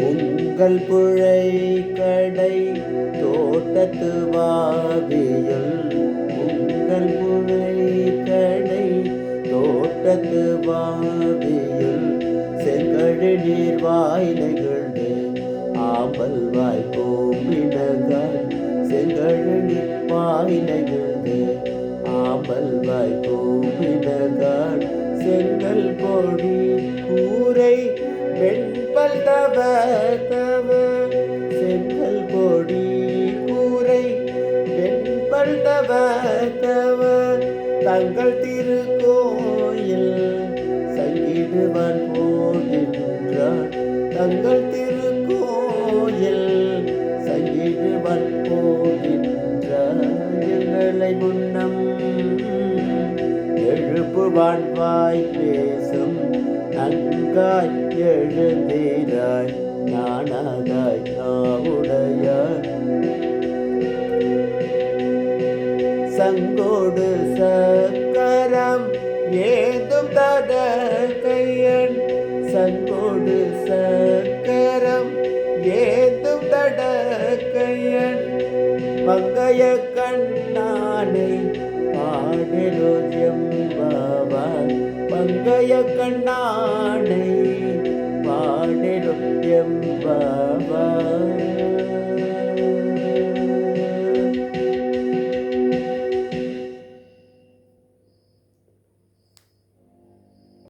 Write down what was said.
உங்கள் புழை கடை தோட்டத்து வாவியல் உங்கள் புழை கடை தோட்டத்து வாவியல் செங்கழு நீர் வாய் நெகிழ்ந்து ஆம்பல் வாய் கோம்பினகால் செங்கழு நீர் வாய் நெகிழ்ந்து ஆம்பல் வாய் கோம்பினகால் செங்கல் பொடி கூரை வெண்பல் தவ தவ. செங்கல் பொடி கூரை வெண்பல் தவ தவ. தங்கள் திருக்கோயில் சங்கிடுவான் போகின்றான் தங்கள் திரு எழுப்பு வாழ்வாய் பேசும் நன்காய் எழுந்தீராய் நானாதாய் நாவுடைய சங்கோடு சக்கரம் ஏதும் தட கையன் சங்கோடு சக்கரம் ஏதும் தட கையன். மங்கைய கண்ணானே மங்கைய கண்ணானை பாடலோஜம் எம்பார்